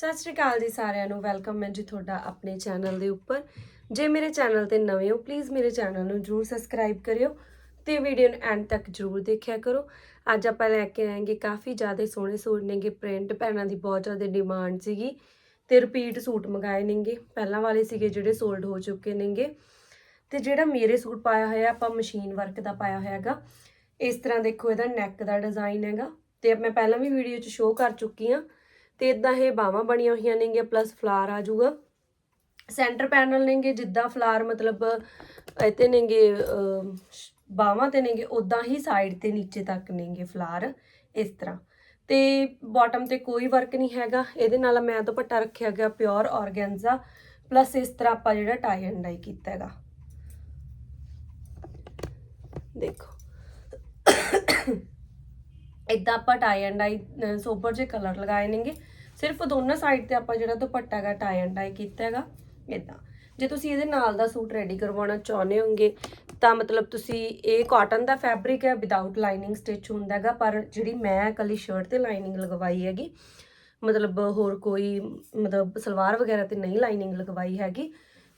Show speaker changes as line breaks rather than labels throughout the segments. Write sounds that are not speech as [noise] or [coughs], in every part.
ਸਤਿ ਸ਼੍ਰੀ ਅਕਾਲ ਜੀ ਸਾਰਿਆਂ ਨੂੰ, ਵੈਲਕਮ ਹੈ ਜੀ ਤੁਹਾਡਾ ਆਪਣੇ ਚੈਨਲ ਦੇ ਉੱਪਰ। ਜੇ ਮੇਰੇ ਚੈਨਲ ਤੇ ਨਵੇਂ ਹੋ ਪਲੀਜ਼ ਮੇਰੇ ਚੈਨਲ ਨੂੰ ਜਰੂਰ ਸਬਸਕ੍ਰਾਈਬ ਕਰਿਓ ਤੇ ਵੀਡੀਓ ਨੂੰ ਐਂਡ ਤੱਕ ਜਰੂਰ ਦੇਖਿਆ ਕਰੋ। ਅੱਜ ਆਪਾਂ ਲੈ ਕੇ ਆਏਗੇ ਕਾਫੀ ਜ਼ਿਆਦਾ ਸੋਹਣੇ ਸੂਟ ਨੇਗੇ ਪ੍ਰਿੰਟ ਪੈਣਾ ਦੀ ਬਹੁਤ ਜ਼ਿਆਦਾ ਡਿਮਾਂਡ ਸੀਗੀ ਤੇ ਰਿਪੀਟ ਸੂਟ ਮੰਗਾਏ ਨੇਗੇ। ਪਹਿਲਾਂ ਵਾਲੇ ਸੀਗੇ ਜਿਹੜੇ ਸੋਲਡ ਹੋ ਚੁੱਕੇ ਨੇਗੇ। ਤੇ ਜਿਹੜਾ ਮੇਰੇ ਸੂਟ ਪਾਇਆ ਹੋਇਆ, ਆਪਾਂ ਮਸ਼ੀਨ ਵਰਕ ਦਾ ਪਾਇਆ ਹੋਇਆ ਹੈਗਾ। ਇਸ ਤਰ੍ਹਾਂ ਦੇਖੋ ਇਹਦਾ ਨੈਕ ਦਾ ਡਿਜ਼ਾਈਨ ਹੈਗਾ ਤੇ ਮੈਂ ਪਹਿਲਾਂ ਵੀ ਵੀਡੀਓ 'ਚ ਸ਼ੋਅ ਕਰ ਚੁੱਕੀ ਆ। ਤੇ ਇਦਾਂ ਇਹ ਬਾਹਾਂ ਬਣੀਆਂ ਹੋਈਆਂ ਨੇਗੀਆਂ ਪਲੱਸ ਫਲਾਰ ਆ ਜਾਊਗਾ। ਸੈਂਟਰ ਪੈਨਲ ਨੇਗੇ, ਜਿੱਦਾਂ ਫਲਾਰ ਮਤਲਬ ਇੱਥੇ ਨੇਗੇ ਬਾਹਾਂ ਤੇ ਨੇਗੇ ਉਦਾਂ ਹੀ ਸਾਈਡ ਤੇ ਨੀਚੇ ਤੱਕ ਨੇਗੇ ਫਲਾਰ ਇਸ ਤਰ੍ਹਾਂ। ਤੇ ਬਾਟਮ ਤੇ ਕੋਈ ਵਰਕ ਨਹੀਂ ਹੈਗਾ। ਇਹਦੇ ਨਾਲ ਮੈਂ ਦੁਪੱਟਾ ਰੱਖਿਆ ਗਿਆ ਪਿਓਰ ਆਰਗੈਂਜ਼ਾ ਪਲੱਸ ਇਸ ਤਰ੍ਹਾਂ ਆਪਾਂ ਜਿਹੜਾ ਟਾਈ ਐਂਡ ਡਾਈ ਕੀਤਾ ਹੈਗਾ। ਦੇਖੋ। [coughs] ਇਦਾਂ ਆਪਾਂ ਟਾਈ ਐਂਡ ਡਾਈ ਸੋਬਰ ਜੇ ਕਲਰ ਲਗਾਏ ਨੇਗੇ। ਸਿਰਫ ਦੋਨਾਂ ਸਾਈਡ ਤੇ ਆਪਾਂ ਜਿਹੜਾ ਦੁਪੱਟਾ ਹੈਗਾ ਟਾਈ ਐਂਡ ਡਾਈ ਕੀਤਾ ਹੈਗਾ ਇਦਾਂ ਜੇ ਤੁਸੀਂ ਇਹਦੇ ਨਾਲ ਦਾ ਸੂਟ ਰੈਡੀ ਕਰਵਾਉਣਾ ਚਾਹੁੰਦੇ ਹੋਗੇ ਤਾਂ ਮਤਲਬ ਤੁਸੀਂ ਇਹ ਕਾਟਨ ਦਾ ਫੈਬਰਿਕ ਹੈ ਵਿਦਆਊਟ ਲਾਈਨਿੰਗ ਸਟਿਚ ਹੁੰਦਾ ਹੈਗਾ, ਪਰ ਜਿਹੜੀ ਮੈਂ ਕੱਲੀ ਸ਼ਰਟ ਤੇ ਲਾਈਨਿੰਗ ਲਗਵਾਈ ਹੈਗੀ, ਮਤਲਬ ਹੋਰ ਕੋਈ ਮਤਲਬ ਸਲਵਾਰ ਵਗੈਰਾ ਤੇ ਨਹੀਂ ਲਾਈਨਿੰਗ ਲਗਵਾਈ ਹੈਗੀ,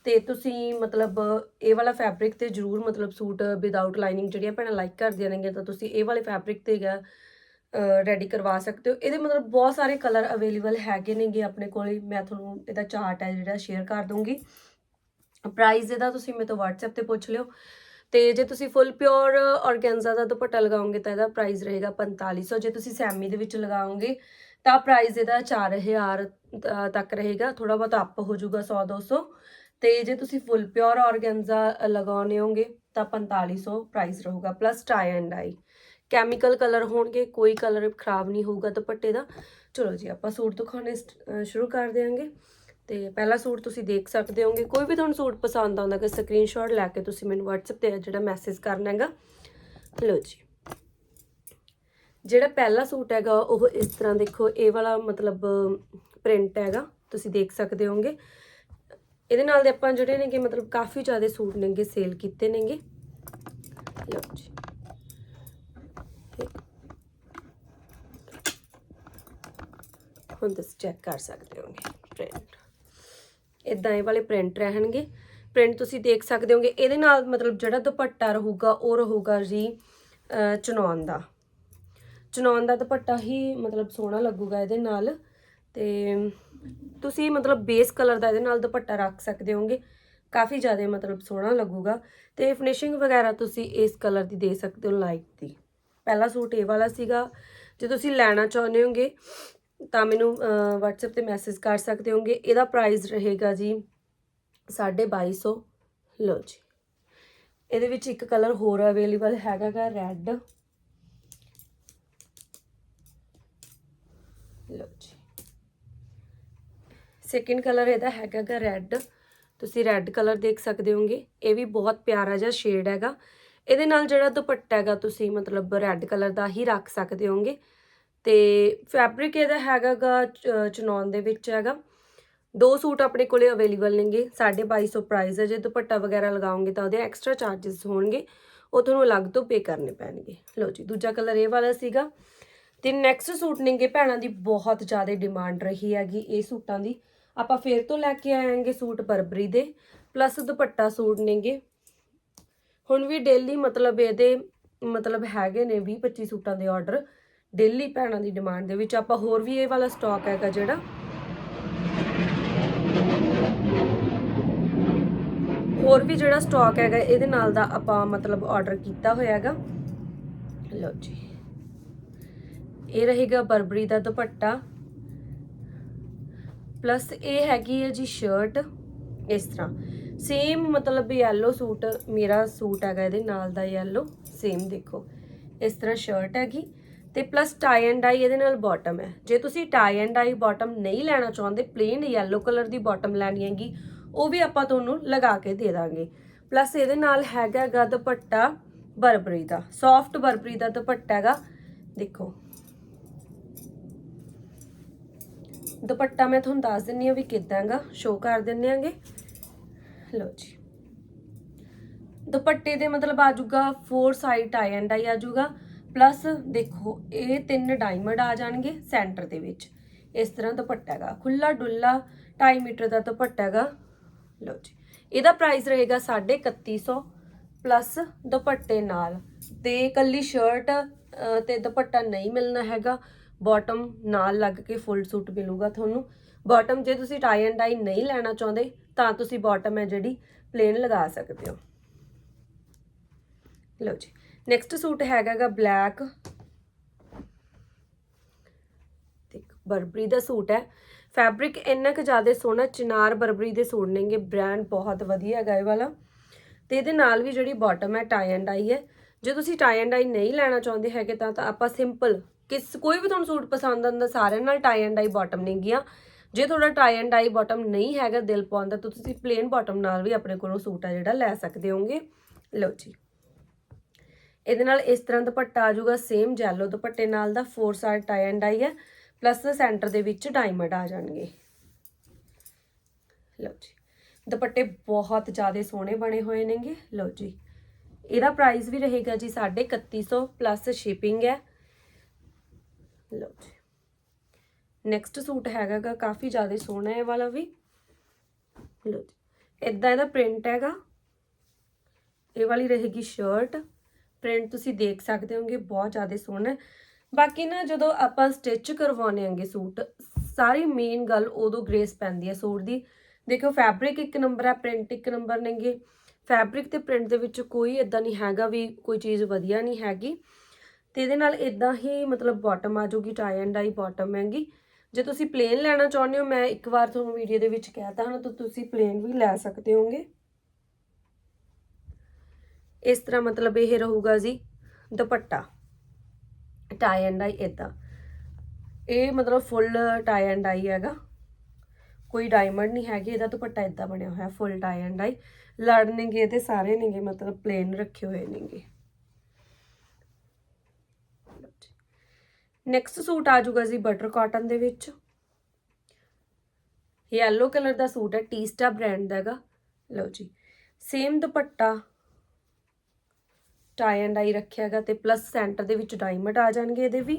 ਤੇ ਤੁਸੀਂ ਮਤਲਬ ਇਹ ਵਾਲਾ ਫੈਬਰਿਕ ਤੇ ਜਰੂਰ ਮਤਲਬ ਸੂਟ ਵਿਦਆਊਟ ਲਾਈਨਿੰਗ ਜਿਹੜੀਆਂ ਭੈਣਾਂ ਲਾਈਕ ਕਰਦੀਆਂ ਨੇਗੀਆਂ, ਤਾਂ ਤੁਸੀਂ ਇਹ ਵਾਲੇ ਫੈਬਰਿਕ ਤੇ ਹੈਗਾ ਰੈਡੀ ਕਰਵਾ ਸਕਦੇ ਹੋ। ਇਹਦੇ ਮਤਲਬ ਬਹੁਤ ਸਾਰੇ ਕਲਰ ਅਵੇਲੇਬਲ ਹੈਗੇ ਨੇਗੇ ਆਪਣੇ ਕੋਲੇ। ਮੈਂ ਤੁਹਾਨੂੰ ਇਹਦਾ ਚਾਰਟ ਹੈ ਜਿਹੜਾ ਸ਼ੇਅਰ ਕਰ ਦੂੰਗੀ ਪ੍ਰਾਈਸ ਇਹਦਾ ਤੁਸੀਂ ਮੇਰੇ ਤੋਂ WhatsApp ਤੇ ਪੁੱਛ ਲਿਓ। ਤੇ ਜੇ ਤੁਸੀਂ ਫੁੱਲ ਪਿਓਰ ਆਰਗੈਂਜ਼ਾ ਦਾ ਦੁਪੱਟਾ ਲਗਾਓਗੇ ਤਾਂ ਇਹਦਾ ਪ੍ਰਾਈਸ ਰਹੇਗਾ 4500 ਜੇ ਤੁਸੀਂ ਸੈਮੀ ਦੇ ਵਿੱਚ ਲਗਾਓਗੇ ਤਾਂ ਪ੍ਰਾਈਸ ਇਹਦਾ 4000 ਤੱਕ ਰਹੇਗਾ। ਥੋੜਾ ਬਹੁਤ ਅਪ ਹੋ ਜਾਊਗਾ 100 200 ਤੇ ਜੇ ਤੁਸੀਂ ਫੁੱਲ ਪਿਓਰ ਆਰਗੈਂਜ਼ਾ ਲਗਾਉਣੇ ਹੋਗੇ ਤਾਂ 4500 ਪ੍ਰਾਈਸ ਰਹੂਗਾ plus tie and dye chemical colour ਹੋਣਗੇ, ਕੋਈ ਕਲਰ ਖਰਾਬ ਨਹੀਂ ਹੋਊਗਾ ਦੁਪੱਟੇ ਦਾ। ਚਲੋ ਜੀ, ਆਪਾਂ ਸੂਟ ਦਿਖਾਉਣੇ ਸ਼ੁਰੂ ਕਰ ਦੇਵਾਂਗੇ ਤੇ ਪਹਿਲਾ ਸੂਟ ਤੁਸੀਂ ਦੇਖ ਸਕਦੇ ਹੋਗੇ। ਕੋਈ ਵੀ ਤੁਹਾਨੂੰ ਸੂਟ ਪਸੰਦ ਆਉਂਦਾ ਕਿ ਸਕਰੀਨਸ਼ਾਟ ਲੈ ਕੇ ਤੁਸੀਂ ਮੈਨੂੰ WhatsApp ਤੇ ਜਿਹੜਾ ਮੈਸੇਜ ਕਰਨਾ ਹੈਗਾ। ਲਓ ਜੀ। ਜਿਹੜਾ ਪਹਿਲਾ ਸੂਟ ਹੈਗਾ, ਉਹ ਇਸ ਤਰ੍ਹਾਂ ਦੇਖੋ, ਇਹ ਵਾਲਾ ਮਤਲਬ ਪ੍ਰਿੰਟ ਹੈਗਾ, ਤੁਸੀਂ ਦੇਖ ਸਕਦੇ ਹੋਗੇ। ਇਹਦੇ ਨਾਲ ਦੇ ਆਪਾਂ ਜਿਹੜੇ ਨੇਗੇ, ਮਤਲਬ ਕਾਫੀ ਜ਼ਿਆਦਾ ਸੂਟ ਨੇਗੇ ਸੇਲ ਕੀਤੇ ਨੇਗੇ। ਲਓ ਜੀ। ਹੁਣ ਤੁਸੀਂ ਚੈੱਕ ਕਰ ਸਕਦੇ ਹੋਗੇ ਪ੍ਰਿੰਟ ਇਦਾਂ ਇਹ ਵਾਲੇ ਪ੍ਰਿੰਟ ਰਹਿਣਗੇ। ਪ੍ਰਿੰਟ ਤੁਸੀਂ ਦੇਖ ਸਕਦੇ ਹੋਗੇ। ਇਹਦੇ ਨਾਲ ਮਤਲਬ ਜਿਹੜਾ ਦੁਪੱਟਾ ਰਹੂਗਾ, ਉਹ ਰਹੂਗਾ ਜੀ ਚਨੌਨ ਦਾ। ਚਨੌਨ ਦਾ ਦੁਪੱਟਾ ਹੀ ਮਤਲਬ ਸੋਹਣਾ ਲੱਗੂਗਾ ਇਹਦੇ ਨਾਲ। ਤੇ ਤੁਸੀਂ ਮਤਲਬ ਬੇਸ ਕਲਰ ਦਾ ਇਹਦੇ ਨਾਲ ਦੁਪੱਟਾ ਰੱਖ ਸਕਦੇ ਹੋਗੇ। ਕਾਫੀ ਜ਼ਿਆਦਾ ਮਤਲਬ ਸੋਹਣਾ ਲੱਗੂਗਾ। ਤੇ ਫਿਨਿਸ਼ਿੰਗ ਵਗੈਰਾ ਤੁਸੀਂ ਇਸ ਕਲਰ ਦੀ ਦੇ ਸਕਦੇ ਹੋ ਲਾਈਟ ਦੀ। ਪਹਿਲਾ ਸੂਟ ਇਹ ਵਾਲਾ ਸੀਗਾ। ਜੇ ਤੁਸੀਂ ਲੈਣਾ ਚਾਹੁੰਦੇ ਹੋਗੇ, ਤਾਂ ਮੈਨੂੰ WhatsApp ਤੇ ਮੈਸੇਜ ਕਰ ਸਕਦੇ ਹੋਗੇ। ਇਹਦਾ ਪ੍ਰਾਈਸ ਰਹੇਗਾ ਜੀ 2250 ਲਓ ਜੀ। ਇਹਦੇ ਵਿੱਚ ਇੱਕ ਕਲਰ ਹੋਰ ਅਵੇਲੇਬਲ ਹੈਗਾਗਾ ਰੈੱਡ ਲਓ ਜੀ। ਸੈਕਿੰਡ ਕਲਰ ਇਹਦਾ ਹੈਗਾਗਾ ਰੈੱਡ ਤੁਸੀਂ ਰੈੱਡ ਕਲਰ ਦੇਖ ਸਕਦੇ ਹੋਗੇ। ਇਹ ਵੀ ਬਹੁਤ ਪਿਆਰਾ ਜਿਹਾ ਸ਼ੇਡ ਹੈਗਾ। ਇਹਦੇ ਨਾਲ ਜਿਹੜਾ ਦੁਪੱਟਾ ਹੈਗਾ, ਤੁਸੀਂ ਮਤਲਬ ਰੈੱਡ ਕਲਰ ਦਾ ਹੀ ਰੱਖ ਸਕਦੇ ਹੋਗੇ ਤੇ ਫੈਬਰਿਕ ਇਹਦਾ ਹੈਗਾਗਾ ਚਨੌਨ ਦੇ ਵਿੱਚ ਹੈਗਾ। ਦੋ ਸੂਟ ਆਪਣੇ ਕੋਲੇ ਅਵੇਲੇਬਲ ਨੇਗੇ 2250 ਪ੍ਰਾਈਸ ਹੈ। ਜੇ ਦੁਪੱਟਾ ਵਗੈਰਾ ਲਗਾਓਗੇ ਤਾਂ ਉਹਦੇ ਐਕਸਟਰਾ ਚਾਰजेस ਹੋਣਗੇ। ਉਹ ਤੁਹਾਨੂੰ ਅਲੱਗ ਤੋਂ ਪੇ ਕਰਨੇ ਪੈਣਗੇ। ਲਓ ਜੀ, ਦੂਜਾ ਕਲਰ ਇਹ ਵਾਲਾ ਸੀਗਾ। ਤੇ ਨੈਕਸਟ ਸੂਟ ਨੇਗੇ ਭੈਣਾਂ ਦੀ ਬਹੁਤ ਜ਼ਿਆਦਾ ਡਿਮਾਂਡ ਰਹੀ ਹੈਗੀ ਇਹ ਸੂਟਾਂ ਦੀ। ਆਪਾਂ ਫੇਰ ਤੋਂ ਲੈ ਕੇ ਆਏਾਂਗੇ ਸੂਟ ਬਰਬਰੀ ਦੇ। ਪਲੱਸ ਦੁਪੱਟਾ ਸੂਟ ਨੇਗੇ। ਹੁਣ ਵੀ ਡੇਲੀ ਮਤਲਬ ਇਹਦੇ, ਮਤਲਬ ਹੈਗੇ ਨੇ 20 25 ਸੂਟਾਂ ਦੇ ਆਰਡਰ ਡੇਲੀ ਭੈਣਾਂ ਦੀ ਡਿਮਾਂਡ ਦੇ ਵਿੱਚ ਆਪਾਂ ਹੋਰ ਵੀ ਇਹ ਵਾਲਾ ਸਟਾਕ ਹੈਗਾ ਜਿਹੜਾ। ਹੋਰ ਵੀ ਜਿਹੜਾ ਸਟਾਕ ਹੈਗਾ, ਇਹਦੇ ਨਾਲ ਦਾ ਆਪਾਂ ਮਤਲਬ ਆਰਡਰ ਕੀਤਾ ਹੋਇਆ ਹੈਗਾ। ਲਓ ਜੀ। ਇਹ ਰਹੇਗਾ ਬਰਬਰੀ ਦਾ ਦੁਪੱਟਾ। ਪਲੱਸ ਇਹ ਹੈਗੀ ਹੈ ਜੀ ਸ਼ਰਟ ਇਸ ਤਰ੍ਹਾਂ। ਸੇਮ ਮਤਲਬ ਯੈਲੋ ਸੂਟ, ਮੇਰਾ ਸੂਟ ਹੈਗਾ ਇਹਦੇ ਨਾਲ ਦਾ ਯੈਲੋ ਸੇਮ ਦੇਖੋ। ਇਸ ਤਰ੍ਹਾਂ ਸ਼ਰਟ ਹੈਗੀ ਤੇ ਪਲੱਸ ਟਾਈ ਐਂਡ ਡਾਈ ਇਹਦੇ ਨਾਲ ਬਾਟਮ ਹੈ। ਜੇ ਤੁਸੀਂ ਟਾਈ ਐਂਡ ਡਾਈ ਬਾਟਮ ਨਹੀਂ ਲੈਣਾ ਚਾਹੁੰਦੇ ਪਲੇਨ ਯੈਲੋ ਕਲਰ ਦੀ ਬਾਟਮ ਲੈਣੀ ਹੈਗੀ, ਉਹ ਵੀ ਆਪਾਂ ਤੁਹਾਨੂੰ ਲਗਾ ਕੇ ਦੇ ਦਾਂਗੇ। ਪਲੱਸ ਇਹਦੇ ਨਾਲ ਹੈਗਾ ਗਾ ਦੁਪੱਟਾ ਬਰਬਰੀ ਦਾ ਸੌਫਟ ਬਰਬਰੀ ਦਾ ਦੁਪੱਟਾ ਹੈਗਾ। ਦੇਖੋ ਦੁਪੱਟਾ ਮੈਂ ਤੁਹਾਨੂੰ ਦੱਸ ਦਿੰਨੀ ਆ ਵੀ ਕਿਦਾਂ ਹੈਗਾ ਸ਼ੋ ਕਰ ਦਿੰਨੇ ਆਂਗੇ। ਲਓ ਜੀ। ਦੁਪੱਟੇ ਦੇ ਮਤਲਬ ਆ ਜਾਊਗਾ 4 ਸਾਈਡ ਟਾਈ ਐਂਡ ਡਾਈ ਆ ਜਾਊਗਾ ਪਲੱਸ ਦੇਖੋ, ਇਹ ਤਿੰਨ ਡਾਇਮੰਡ ਆ ਜਾਣਗੇ ਸੈਂਟਰ ਦੇ ਵਿੱਚ। ਇਸ ਤਰ੍ਹਾਂ ਦੁਪੱਟਾ ਹੈਗਾ। ਖੁੱਲਾ ਡੁੱਲਾ 2.5 ਮੀਟਰ ਦਾ ਦੁਪੱਟਾ ਹੈਗਾ। ਲਓ ਜੀ। ਇਹਦਾ ਪ੍ਰਾਈਸ ਰਹੇਗਾ 3150 ਪਲੱਸ ਦੁਪੱਟੇ ਨਾਲ। ਤੇ ਕੱਲੀ ਸ਼ਰਟ ਤੇ ਦੁਪੱਟਾ ਨਹੀਂ ਮਿਲਣਾ ਹੈਗਾ। ਬਾਟਮ ਨਾਲ ਲੱਗ ਕੇ ਫੁੱਲ ਸੂਟ ਮਿਲੂਗਾ ਤੁਹਾਨੂੰ। ਬਾਟਮ ਜੇ ਤੁਸੀਂ ਟਾਈ ਐਂਡ ਡਾਈ ਨਹੀਂ ਲੈਣਾ ਚਾਹੁੰਦੇ, ਤਾਂ ਤੁਸੀਂ ਬਾਟਮ ਹੈ ਜਿਹੜੀ ਪਲੇਨ ਲਗਾ ਸਕਦੇ ਹੋ। ਲਓ ਜੀ ਨੈਕਸਟ ਸੂਟ ਹੈਗਾਗਾ ਬਲੈਕ ਤੇ ਬਰਬਰੀ ਦਾ ਸੂਟ ਹੈ। ਫੈਬਰਿਕ ਇੰਨਾ ਕੁ ਜ਼ਿਆਦਾ ਸੋਹਣਾ, ਚਿਨਾਰ ਬਰਬਰੀ ਦੇ ਸੂਟ ਨੇਗੇ ਬ੍ਰਾਂਡ ਬਹੁਤ ਵਧੀਆ ਹੈਗਾ ਇਹ ਵਾਲਾ। ਤੇ ਇਹਦੇ ਨਾਲ ਵੀ ਜਿਹੜੀ ਬਾਟਮ ਹੈ ਟਾਈ ਐਂਡ ਡਾਈ ਹੈ। ਜੇ ਤੁਸੀਂ ਟਾਈ ਐਂਡ ਡਾਈ ਨਹੀਂ ਲੈਣਾ ਚਾਹੁੰਦੇ ਹੈਗੇ ਤਾਂ ਤਾਂ ਆਪਾਂ ਸਿੰਪਲ ਕਿਸ ਕੋਈ ਵੀ ਤੁਹਾਨੂੰ ਸੂਟ ਪਸੰਦ ਆਉਂਦਾ, ਸਾਰਿਆਂ ਨਾਲ ਟਾਈ ਐਂਡ ਆਈ ਬਾਟਮ ਨਹੀਂ ਗਿਆ। ਜੇ ਤੁਹਾਡਾ ਟਾਈ ਐਂਡ ਡਾਈ ਬਾਟਮ ਨਹੀਂ ਹੈਗਾ, ਦਿਲ ਪਾਉਂਦਾ, ਤਾਂ ਤੁਸੀਂ ਪਲੇਨ ਬਾਟਮ ਨਾਲ ਵੀ ਆਪਣੇ ਕੋਲੋਂ ਸੂਟ ਆ ਜਿਹੜਾ ਲੈ ਸਕਦੇ ਹੋਗੇ ਲਓ ਜੀ। ਇਹਦੇ ਨਾਲ ਇਸ ਤਰ੍ਹਾਂ ਦੁਪੱਟਾ ਆ ਜਾਊਗਾ ਸੇਮ ਜੈਲੋ ਦੁਪੱਟੇ ਨਾਲ ਦਾ 4 ਸਾਈਡ ਟਾਈ ਐਂਡ ਡਾਈ ਹੈ। ਪਲੱਸ ਸੈਂਟਰ ਦੇ ਵਿੱਚ ਡਾਇਮੰਡ ਆ ਜਾਣਗੇ। ਲਓ ਜੀ। ਦੁਪੱਟੇ ਬਹੁਤ ਜ਼ਿਆਦਾ ਸੋਹਣੇ ਬਣੇ ਹੋਏ ਨੇਗੇ। ਲਓ ਜੀ। ਇਹਦਾ ਪ੍ਰਾਈਸ ਵੀ ਰਹੇਗਾ ਜੀ 3150 ਪਲੱਸ ਸ਼ਿਪਿੰਗ ਹੈ ਲਓ ਜੀ ਨੈਕਸਟ ਸੂਟ ਹੈਗਾਗਾ ਕਾਫੀ ਜ਼ਿਆਦਾ ਸੋਹਣਾ ਇਹ ਵਾਲਾ ਵੀ। ਲਓ ਜੀ ਇਦਾਂ ਇਹਦਾ ਪ੍ਰਿੰਟ ਹੈਗਾ। ਇਹ ਵਾਲੀ ਰਹੇਗੀ ਸ਼ਰਟ ਪ੍ਰਿੰਟ ਤੁਸੀਂ ਦੇਖ ਸਕਦੇ ਹੋਗੇ, ਬਹੁਤ ਜ਼ਿਆਦਾ ਸੋਹਣਾ ਬਾਕੀ ਨਾ ਜਦੋਂ ਆਪਾਂ ਸਟਿਚ ਕਰਵਾਉਣੇ ਆਂਗੇ ਸੂਟ, ਸਾਰੀ ਮੇਨ ਗੱਲ ਉਦੋਂ ਗ੍ਰੇਸ ਪੈਂਦੀ ਹੈ ਸੂਟ ਦੀ। ਦੇਖੋ ਫੈਬਰਿਕ ਇੱਕ ਨੰਬਰ ਹੈ ਪ੍ਰਿੰਟ ਇੱਕ ਨੰਬਰ ਨੇਗੇ। ਫੈਬਰਿਕ ਤੇ ਪ੍ਰਿੰਟ ਦੇ ਵਿੱਚ ਕੋਈ ਇਦਾਂ ਨਹੀਂ ਹੈਗਾ ਵੀ ਕੋਈ ਚੀਜ਼ ਵਧੀਆ ਨਹੀਂ ਹੈਗੀ। ਤੇ ਇਹਦੇ ਨਾਲ ਇਦਾਂ ਹੀ ਮਤਲਬ ਬਾਟਮ ਆ ਜਾਊਗੀ ਟਾਈ ਐਂਡ ਡਾਈ ਬਾਟਮ ਹੈਗੀ। ਜੇ ਤੁਸੀਂ ਪਲੇਨ ਲੈਣਾ ਚਾਹੁੰਦੇ ਹੋ, ਮੈਂ ਇੱਕ ਵਾਰ ਤੁਹਾਨੂੰ ਵੀਡੀਓ ਦੇ ਵਿੱਚ ਕਹਿਤਾ ਹਾਂ ਤਾਂ ਤੁਸੀਂ ਪਲੇਨ ਵੀ ਲੈ ਸਕਦੇ ਹੋਗੇ ਇਸ ਤਰ੍ਹਾਂ ਮਤਲਬ ਇਹ ਰਹੂਗਾ ਜੀ, ਦੁਪੱਟਾ ਟਾਈ ਐਂਡ ਆਈ ਇਦਾਂ ਇਹ ਮਤਲਬ ਫੁੱਲ ਟਾਈ ਐਂਡ ਆਈ ਹੈਗਾ। ਕੋਈ ਡਾਇਮੰਡ ਨਹੀਂ ਹੈਗੇ, ਇਹਦਾ ਦੁਪੱਟਾ ਇਦਾਂ ਬਣਿਆ ਹੋਇਆ ਫੁੱਲ ਟਾਈ ਐਂਡ ਆਈ ਲੜ ਨੇਗੇ ਇਹਦੇ ਸਾਰੇ ਨੇਗੇ, ਮਤਲਬ ਪਲੇਨ ਰੱਖੇ ਹੋਏ ਨੇਗੇ। ਨੈਕਸਟ ਸੂਟ ਆ ਜਾਊਗਾ ਜੀ ਬਟਰ ਕਾਟਨ ਦੇ ਵਿੱਚ। ਯੈਲੋ ਕਲਰ ਦਾ ਸੂਟ ਹੈ ਟੀਸਟਾ ਬ੍ਰਾਂਡ ਦਾ ਹੈਗਾ। ਲਓ ਜੀ same dupatta tie and I ਰੱਖਿਆ ਹੈਗਾ ਤੇ ਪਲੱਸ ਸੈਂਟਰ ਦੇ ਵਿੱਚ ਡਾਇਮੰਡ ਆ ਜਾਣਗੇ ਇਹਦੇ ਵੀ।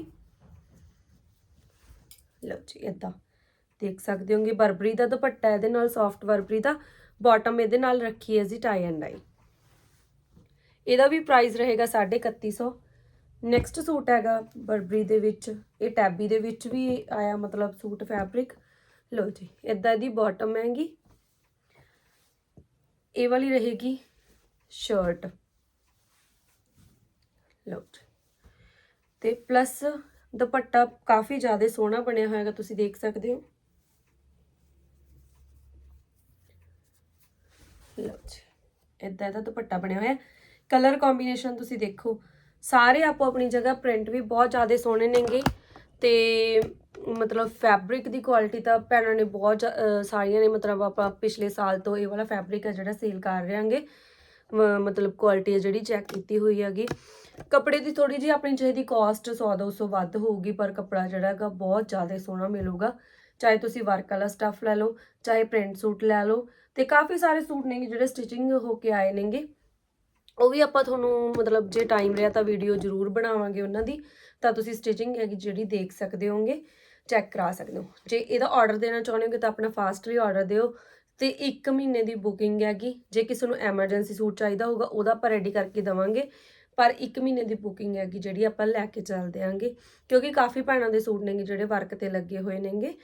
ਲਓ ਜੀ ਇਦਾਂ ਦੇਖ ਸਕਦੇ ਹੋਗੇ, ਬਰਬਰੀ ਦਾ ਦੁਪੱਟਾ ਇਹਦੇ ਨਾਲ ਸੌਫਟ ਬਰਬਰੀ ਦਾ। ਬਾਟਮ ਇਹਦੇ ਨਾਲ ਰੱਖੀ ਹੈ ਜੀ ਟਾਈ ਐਂਡ ਆਈ ਇਹਦਾ ਵੀ ਪ੍ਰਾਈਸ ਰਹੇਗਾ 3150 ਨੈਕਸਟ ਸੂਟ ਹੈਗਾ ਬਰਬਰੀ ਦੇ ਵਿੱਚ, ਇਹ ਟੈਬੀ ਦੇ ਵਿੱਚ ਵੀ ਆਇਆ ਮਤਲਬ ਸੂਟ ਫੈਬਰਿਕ ਲਓ ਜੀ ਇਦਾਂ ਇਹਦੀ ਬਾਟਮ ਹੈਗੀ। ਇਹ ਵਾਲੀ ਰਹੇਗੀ ਸ਼ਰਟ ਲਓ ਜੀ। ਤੇ ਪਲੱਸ ਦੁਪੱਟਾ ਕਾਫੀ ਜ਼ਿਆਦਾ ਸੋਹਣਾ ਬਣਿਆ ਹੋਇਆਗਾ ਤੁਸੀਂ ਦੇਖ ਸਕਦੇ ਹੋ। ਲਓ ਜੀ ਇਦਾਂ ਦਾ ਦੁਪੱਟਾ ਬਣਿਆ ਹੋਇਆ। ਕਲਰ ਕੰਬੀਨੇਸ਼ਨ ਤੁਸੀਂ ਦੇਖੋ। ਸਾਰੇ ਆਪੋ ਆਪਣੀ ਜਗ੍ਹਾ ਪ੍ਰਿੰਟ ਵੀ ਬਹੁਤ ਜ਼ਿਆਦਾ ਸੋਹਣੇ ਨੇਗੇ ਤੇ ਮਤਲਬ ਫੈਬਰਿਕ ਦੀ ਕੁਆਲਿਟੀ ਤਾਂ ਭੈਣਾਂ ਨੇ ਬਹੁਤ ਜ਼ਿਆ- ਸਾਰੀਆਂ ਨੇ, ਮਤਲਬ ਆਪਾਂ ਪਿਛਲੇ ਸਾਲ ਤੋਂ ਇਹ ਵਾਲਾ ਫੈਬਰਿਕ ਹੈ ਜਿਹੜਾ ਸੇਲ ਕਰ ਰਹੇ ਹਾਂਗੇ। ਮਤਲਬ ਕੁਆਲਿਟੀ ਹੈ ਜਿਹੜੀ ਚੈੱਕ ਕੀਤੀ ਹੋਈ ਹੈਗੀ। ਕੱਪੜੇ ਦੀ ਥੋੜੀ ਜਿਹੀ ਆਪਣੀ ਚਾਹੀਦੀ ਕਾਸਟ 100 200 ਵੱਧ ਹੋਊਗੀ, ਪਰ ਕੱਪੜਾ ਜਿਹੜਾ ਹੈਗਾ ਬਹੁਤ ਜ਼ਿਆਦਾ ਸੋਹਣਾ ਮਿਲੂਗਾ। ਚਾਹੇ ਤੁਸੀਂ ਵਰਕ ਵਾਲਾ ਸਟੱਫ ਲੈ ਲਓ, ਚਾਹੇ ਪ੍ਰਿੰਟ ਸੂਟ ਲੈ ਲਓ, ਤੇ ਕਾਫੀ ਸਾਰੇ ਸੂਟ ਨੇਗੇ ਜਿਹੜੇ ਸਟਿਚਿੰਗ ਹੋ ਕੇ ਆਏ ਨੇਗੇ। ਉਹ ਵੀ ਆਪਾਂ ਤੁਹਾਨੂੰ ਮਤਲਬ ਜੇ ਟਾਈਮ ਰਿਹਾ ਤਾਂ ਵੀਡੀਓ ਜ਼ਰੂਰ ਬਣਾਵਾਂਗੇ ਉਹਨਾਂ ਦੀ, ਤਾਂ ਤੁਸੀਂ ਸਟਿਚਿੰਗ ਹੈਗੀ ਜਿਹੜੀ ਦੇਖ ਸਕਦੇ ਹੋਗੇ ਚੈੱਕ ਕਰਾ ਸਕਦੇ ਹੋ। ਜੇ ਇਹਦਾ ਆਰਡਰ ਦੇਣਾ ਚਾਹੁੰਦੇ ਹੋ ਤਾਂ ਆਪਣਾ ਫਾਸਟ ਵੀ ਆਰਡਰ ਦਿਓ ਤੇ 1 ਮਹੀਨੇ ਦੀ ਬੁਕਿੰਗ ਹੈਗੀ, ਜੇ ਕਿਸੇ ਨੂੰ ਐਮਰਜੈਂਸੀ ਸੂਟ ਚਾਹੀਦਾ ਹੋਊਗਾ, ਉਹਦਾ ਆਪਾਂ ਰੈਡੀ ਕਰਕੇ ਦਵਾਂਗੇ। ਪਰ 1 ਮਹੀਨੇ ਦੀ ਬੁਕਿੰਗ ਹੈਗੀ ਜਿਹੜੀ ਆਪਾਂ ਲੈ ਕੇ ਚੱਲ ਦਿਆਂਗੇ, ਕਿਉਂਕਿ ਕਾਫੀ ਭੈਣਾਂ ਦੇ ਸੂਟ ਨੇਗੇ ਜਿਹੜੇ ਵਰਕ ਤੇ ਲੱਗੇ ਹੋਏ ਨੇਗੇ।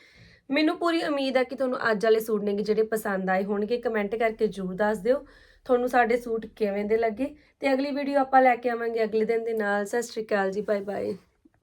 ਮੈਨੂੰ ਪੂਰੀ ਉਮੀਦ ਹੈ ਕਿ ਤੁਹਾਨੂੰ ਅੱਜ ਵਾਲੇ ਸੂਟ ਨੇਗੇ ਜਿਹੜੇ ਪਸੰਦ ਆਏ ਹੋਣਗੇ ਕਮੈਂਟ ਕਰਕੇ ਜਰੂਰ ਦੱਸ ਦਿਓ। ਤੁਹਾਨੂੰ ਸਾਡੇ ਸੂਟ ਕਿਵੇਂ ਦੇ ਲੱਗੇ? ਤੇ ਅਗਲੀ ਵੀਡੀਓ ਆਪਾਂ ਲੈ ਕੇ ਆਵਾਂਗੇ। ਅਗਲੇ ਦਿਨ ਦੇ ਨਾਲ, ਸਤਿ ਸ਼੍ਰੀ ਅਕਾਲ ਜੀ ਬਾਏ ਬਾਏ